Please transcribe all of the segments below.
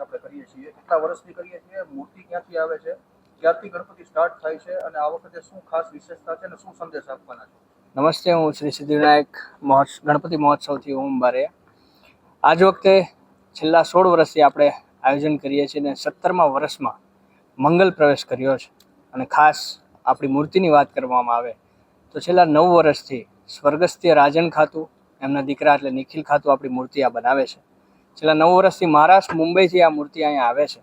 આયોજન આપણે કરીએ છીએ, કેટલા વર્ષથી કરીએ છીએ, મૂર્તિ ક્યાંથી આવે છે, ક્યારથી ગણપતિ સ્ટાર્ટ થાય છે અને આ વખતે શું ખાસ વિશેષતા છે અને શું સંદેશ આપવાના છે? નમસ્તે, હું શ્રી સિદ્ધિવિનાયક મહોત્સવ ગણપતિ મહોત્સવથી ઓમ બારૈયા આજ વખતે છેલ્લા સોળ વર્ષથી આપણે આયોજન કરીએ છીએ અને સત્તરમા વર્ષમાં મંગલ પ્રવેશ કર્યો છે અને ખાસ આપણી મૂર્તિની વાત કરવામાં આવે તો છેલ્લા નવ વર્ષથી સ્વર્ગસ્થીય રાજન ખાતું, એમના દીકરા એટલે નિખિલ ખાતું આપણી મૂર્તિ આ બનાવે છે. છેલ્લા નવ વર્ષથી મહારાષ્ટ્ર મુંબઈથી આ મૂર્તિ અહીંયા આવે છે.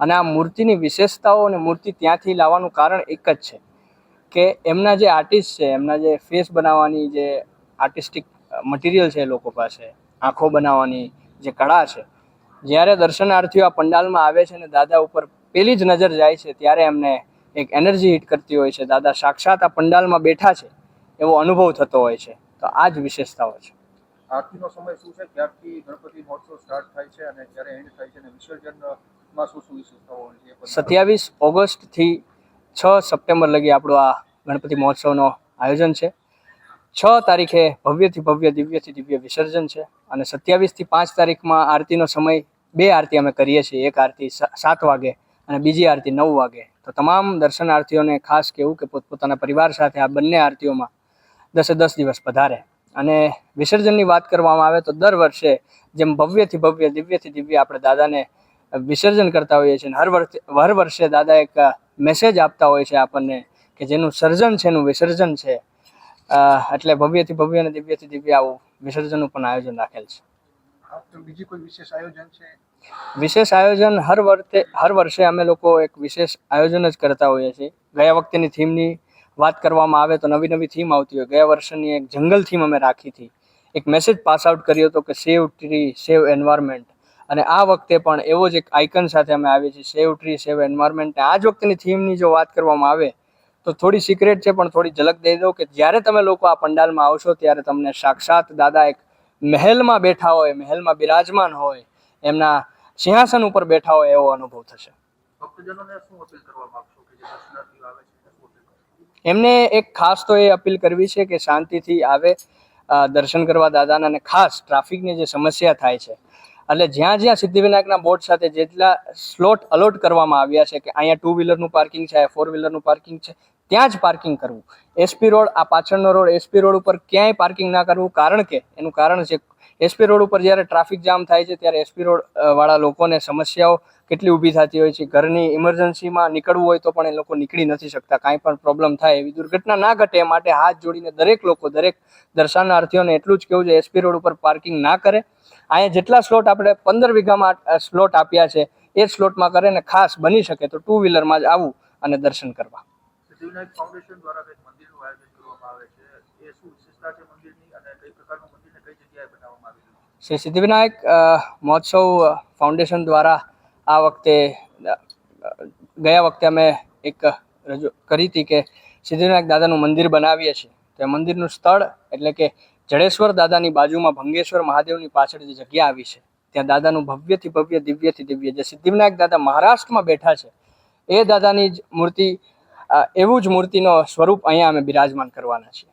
અને આ મૂર્તિની વિશેષતાઓ અને મૂર્તિ ત્યાંથી લાવવાનું કારણ એક જ છે કે એમના જે આર્ટિસ્ટ છે, એમના જે ફેસ બનાવવાની જે આર્ટિસ્ટિક મટીરિયલ છે લોકો પાસે, આંખો બનાવવાની જે કળા છે, જ્યારે દર્શનાર્થીઓ આ પંડાલમાં આવે છે અને દાદા ઉપર પેલી જ નજર જાય છે, ત્યારે એમને એક એનર્જી હિટ કરતી હોય છે. દાદા સાક્ષાત આ પંડાલમાં બેઠા છે એવો અનુભવ થતો હોય છે. તો આ જ વિશેષતાઓ છે. આરતીનો સમય શું છે? ક્યારથી ગણપતિ મહોત્સવ સ્ટાર્ટ થાય છે અને ક્યારે એન્ડ થાય છે અને વિસર્જનમાં શું શું વિશેષતાઓ હોય છે સત્યાવીસ ઓગસ્ટથી છ સપ્ટેમ્બર લગી આપણો આ ગણપતિ મહોત્સવનો આયોજન છે. છ તારીખે ભવ્યથી ભવ્ય, દિવ્યથી દિવ્ય વિસર્જન છે અને સત્યાવીસથી પાંચ તારીખમાં આરતીનો સમય, બે આરતી અમે કરીએ છીએ. એક આરતી સાત વાગે અને બીજી આરતી નવ વાગે. તો તમામ દર્શનાર્થીઓને ખાસ કહેવું કે પોતપોતાના પરિવાર સાથે આ બંને આરતીઓમાં દસે દસ દિવસ પધારે. અને વિસર્જનની વાત કરવામાં આવે તો દર વર્ષે જેમ ભવ્યથી ભવ્ય દિવ્યથી દિવ્ય આપણે દાદાને વિસર્જન કરતા હોઈએ છીએ અને હર વર્ષે હર વર્ષે દાદા એક મેસેજ આપતા હોય છે આપણને કે જેનું સર્જન છે એનું વિસર્જન છે. એટલે ભવ્યથી ભવ્ય અને દિવ્યથી દિવ્ય આવું વિસર્જનનું પણ આયોજન રાખેલ છે. બીજી કોઈ વિશેષ આયોજન છે? વિશેષ આયોજન હર વર્ષે હર વર્ષે અમે લોકો એક વિશેષ આયોજન જ કરતા હોઈએ છીએ. ગયા વખતેની થીમની વાત કરવામાં આવે તો નવી નવી થીમ આવતી હોય. ગયા વર્ષની એક જંગલ થીમ અમે રાખી હતી. એક મેસેજ પાસ આઉટ કર્યો હતો કે સેવ ટ્રી સેવ એન્વાયરમેન્ટ અને આ વખતે પણ એવો જ એક આઇકન સાથે અમે આવીએ છીએ. સેવ ટ્રી સેવ એન્વાયરમેન્ટ આ જ વખતની થીમની જો વાત કરવામાં આવે, તો થોડી સિક્રેટ છે, પણ થોડી ઝલક દઈ દઉં કે જ્યારે તમે લોકો આ પંડાલમાં આવશો, ત્યારે તમને સાક્ષાત દાદા એક મહેલમાં બેઠા હોય, મહેલમાં બિરાજમાન હોય, એમના સિંહાસન ઉપર બેઠા હોય એવો અનુભવ થશે. ભક્તજનોને શું અપીલ કરવા માંગશો કે જે દર્શનાર્થીઓ આવે છે એમને એક ખાસ તો એ અપીલ કરવી છે કે શાંતિથી આવે દર્શન કરવા દાદાના અને ખાસ ટ્રાફિકની જે સમસ્યા થાય છે. એટલે જ્યાં જ્યાં સિદ્ધિવિનાયકના બોર્ડ સાથે જેટલા સ્લોટ અલોટ કરવામાં આવ્યા છે કે અહીંયા ટુ વ્હીલરનું પાર્કિંગ છે ફોર વ્હીલરનું પાર્કિંગ છે ત્યાં જ પાર્કિંગ કરવું. એસપી રોડ, આ પાછળનો રોડ એસપી રોડ ઉપર ક્યાંય પાર્કિંગ ના કરવું. કારણ કે, એનું કારણ છે એસપી રોડ ઉપર જ્યારે ટ્રાફિક જામ થાય છે, ત્યારે એસપી રોડ વાળા લોકોને સમસ્યાઓ કેટલી ઊભી થતી હોય છે. ઘરની ઇમરજન્સીમાં નીકળવું હોય તો પણ એ લોકો નીકળી નથી શકતા. કાંઈ પણ પ્રોબ્લેમ થાય એવી દુર્ઘટના ના ઘટે. એ માટે હાથ જોડીને દરેક લોકો, દરેક દર્શનાર્થીઓને એટલું જ કહેવું છે એસપી રોડ ઉપર પાર્કિંગ ના કરે. અહીંયા જેટલા સ્લોટ આપણે પંદર વીઘામાં સ્લોટ આપ્યા છે, એ સ્લોટમાં કરે ને ખાસ બની શકે તો ટુ વ્હીલરમાં જ આવવું અને દર્શન કરવા. સિદ્ધિવિનાયક ફાઉન્ડેશન દ્વારા એક મંદિરનું આયોજન કરવામાં આવે છે. એ શું વિશેષતા છે મંદિરની અને કઈ પ્રકારનું મંદિરને કઈ જગ્યાએ બનાવવામાં આવ્યું છે? શ્રી સિદ્ધિવિનાયક મહોત્સવ ફાઉન્ડેશન દ્વારા આ વખતે ગયા વખતે અમે એક રજૂ કરી હતી કે સિદ્ધિવિનાયક દાદાનું મંદિર બનાવીએ છીએ. તો મંદિરનું સ્થળ એટલે કે જડેશ્વર દાદાની બાજુમાં ભંગેશ્વર મહાદેવની પાછળ જે જગ્યા આવી છે, ત્યાં દાદાનું ભવ્યથી ભવ્ય, દિવ્યથી દિવ્ય, જે સિદ્ધિવિનાયક દાદા મહારાષ્ટ્રમાં બેઠા છે, એ દાદાની જ મૂર્તિ એવું જ મૂર્તિનો સ્વરૂપ અહીંયા અમે બિરાજમાન કરવાના છીએ.